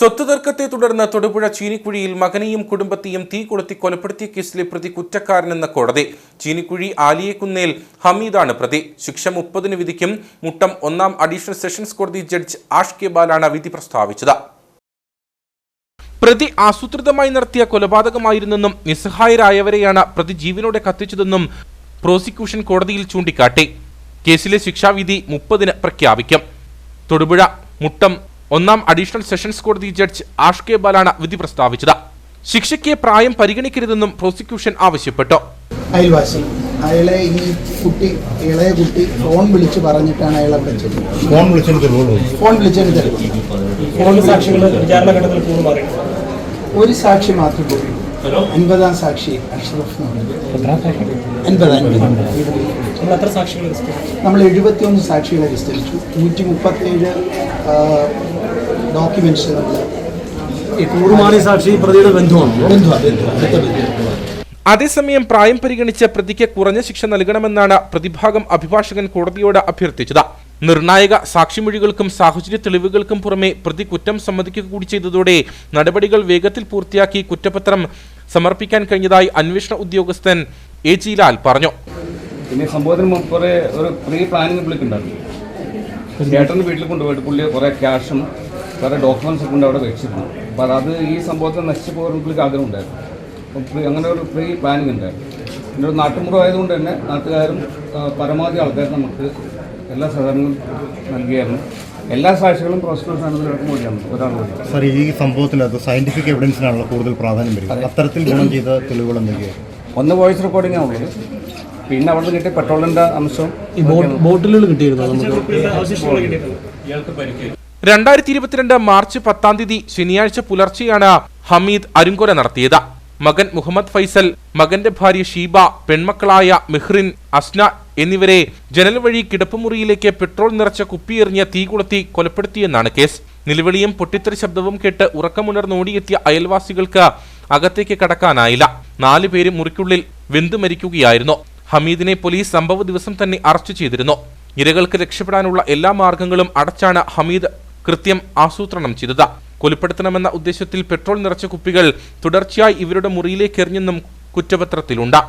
സ്വത്ത് തർക്കത്തെ തുടർന്ന് തൊടുപുഴ ചീനിക്കുഴിയിൽ മകനെയും കുടുംബത്തെയും തീ കൊളുത്തി കൊലപ്പെടുത്തിയ കേസിലെ പ്രതി കുറ്റക്കാരനെന്ന കോടതി. ചീനിക്കുഴി ആലിയക്കുന്നേൽ ഹമീദാണ് പ്രതി. ശിക്ഷ മുപ്പതിന് വിധിക്കും. മുട്ടം ഒന്നാം അഡീഷണൽ സെഷൻസ് കോടതി ജഡ്ജ് ആഷ് കെ ബാലാണ് വിധി പ്രസ്താവിച്ചത്. പ്രതി ആസൂത്രിതമായി നടത്തിയ കൊലപാതകമായിരുന്നെന്നും നിസ്സഹായരായവരെയാണ് പ്രതി ജീവനോടെ കത്തിച്ചതെന്നും പ്രോസിക്യൂഷൻ കോടതിയിൽ ചൂണ്ടിക്കാട്ടി. കേസിലെ ശിക്ഷാവിധി മുപ്പതിന് പ്രഖ്യാപിക്കും. തൊടുപുഴ മുട്ടം ഒന്നാം അഡീഷണൽ സെഷൻസ് കോടതി ജഡ്ജ് ആഷ് കെ ബാലാണ് വിധി പ്രസ്താവിച്ചത്. ശിക്ഷയ്ക്ക് പ്രായം പരിഗണിക്കരുതെന്നും പ്രോസിക്യൂഷൻ ആവശ്യപ്പെട്ടു. അയൽവാസി അയാളെ ഈ കുട്ടി ഇളയ കുട്ടി ഫോൺ വിളിച്ച് പറഞ്ഞിട്ടാണ് അയാളെ വിളിച്ചത്. ഫോൺ ഫോൺ മാറി ഒരു സാക്ഷി മാത്രം അൻപതാം സാക്ഷി അഷ്റഫ്. അൻപത് നമ്മൾ എഴുപത്തിയൊന്ന് സാക്ഷികളെ വിസ്തരിച്ചു. നൂറ്റി മുപ്പത്തേഴ് ഡോക്യുമെന്റ്സ് ഈ കൂറുമാറി സാക്ഷി പ്രതിയുടെ ബന്ധുവാണ്? അതേസമയം പ്രായം പരിഗണിച്ച് പ്രതിക്ക് കുറഞ്ഞ ശിക്ഷ നൽകണമെന്നാണ് പ്രതിഭാഗം അഭിഭാഷകൻ കോടതിയോട് അഭ്യർത്ഥിച്ചത്. നിർണായക സാക്ഷിമൊഴികൾക്കും സാഹചര്യ തെളിവുകൾക്കും പുറമെ പ്രതി കുറ്റം സമ്മതിക്കുക കൂടി ചെയ്തതോടെ നടപടികൾ വേഗത്തിൽ പൂർത്തിയാക്കി കുറ്റപത്രം സമർപ്പിക്കാൻ കഴിഞ്ഞതായി അന്വേഷണ ഉദ്യോഗസ്ഥൻ എ ജി ലാൽ പറഞ്ഞു. പിന്നെ സംഭവത്തിന് മുമ്പ് ഒരു പ്രീ പ്ലാനിംഗ് പുള്ളിക്കുണ്ടായിരുന്നു ചേട്ടന്റെ വീട്ടിൽ കൊണ്ടുപോയിട്ട് പുള്ളി കുറേ ക്യാഷും കുറേ ഡോക്യുമെൻസ് കൊണ്ട് അവിടെ വെച്ചിരുന്നു. അപ്പോൾ അത് ഈ സംഭവത്തിൽ നശിച്ചു പോകാൻ പുള്ളിക്ക് ആഗ്രഹം ഉണ്ടായിരുന്നു. അപ്പം പ്രീ അങ്ങനെ ഒരു പ്രീ പ്ലാനിങ് ഉണ്ടായിരുന്നു. എന്റെ ഒരു നാട്ടുമുറം ആയതുകൊണ്ട് തന്നെ നാട്ടുകാരും പരമാവധി ആൾക്കാർ നമുക്ക് എല്ലാ സഹകരണങ്ങളും നൽകിയായിരുന്നു. എല്ലാ സാക്ഷികളും കൂടി സാർ ഈ സംഭവത്തിനകത്ത് സയന്റിഫിക് എവിഡൻസിനാണല്ലോ കൂടുതൽ പ്രാധാന്യം വരിക. അത്തരത്തിൽ ഗുണം ചെയ്ത തെളിവുകൾ എന്തൊക്കെയാണ് ഒന്ന് വോയിസ് റെക്കോർഡിങ്ങാണ് ഉള്ളത്. പിന്നെ അവിടെ നിന്ന് കിട്ടിയ പെട്രോളിന്റെ അംശം ഈ ബോട്ടിലുകൾ കിട്ടിയിരുന്നു നമുക്ക്? രണ്ടായിരത്തി ഇരുപത്തിരണ്ട് മാർച്ച് പത്താം തീയതി ശനിയാഴ്ച പുലർച്ചെയാണ് ഹമീദ് അരുങ്കോല നടത്തിയത്. മകൻ മുഹമ്മദ് ഫൈസൽ മകന്റെ ഭാര്യ ഷീബ പെൺമക്കളായ മെഹ്റിൻ അസ്ന എന്നിവരെ ജനൽ വഴി കിടപ്പുമുറിയിലേക്ക് പെട്രോൾ നിറച്ച കുപ്പിയെറിഞ്ഞ് തീ കൊളുത്തി കൊലപ്പെടുത്തിയെന്നാണ് കേസ്. നിലവിളിയും പൊട്ടിത്തെറി ശബ്ദവും കേട്ട് ഉറക്കമുണർന്നോടിയെത്തിയ അയൽവാസികൾക്ക് അകത്തേക്ക് കടക്കാനായില്ല. നാലു പേര് മുറിക്കുള്ളിൽ വെന്തു മരിക്കുകയായിരുന്നു. ഹമീദിനെ പോലീസ് സംഭവ ദിവസം തന്നെ അറസ്റ്റ് ചെയ്തിരുന്നു. ഇരകൾക്ക് രക്ഷപ്പെടാനുള്ള എല്ലാ മാർഗങ്ങളും അടച്ചാണ് ഹമീദ് കൃത്യം ആസൂത്രണം ചെയ്തത്. കൊലപ്പെടുത്തണമെന്ന ഉദ്ദേശത്തിൽ പെട്രോൾ നിറച്ച കുപ്പികൾ തുടർച്ചയായി ഇവരുടെ മുറിയിലേക്ക് എറിഞ്ഞെന്നും കുറ്റപത്രത്തിലുണ്ട്.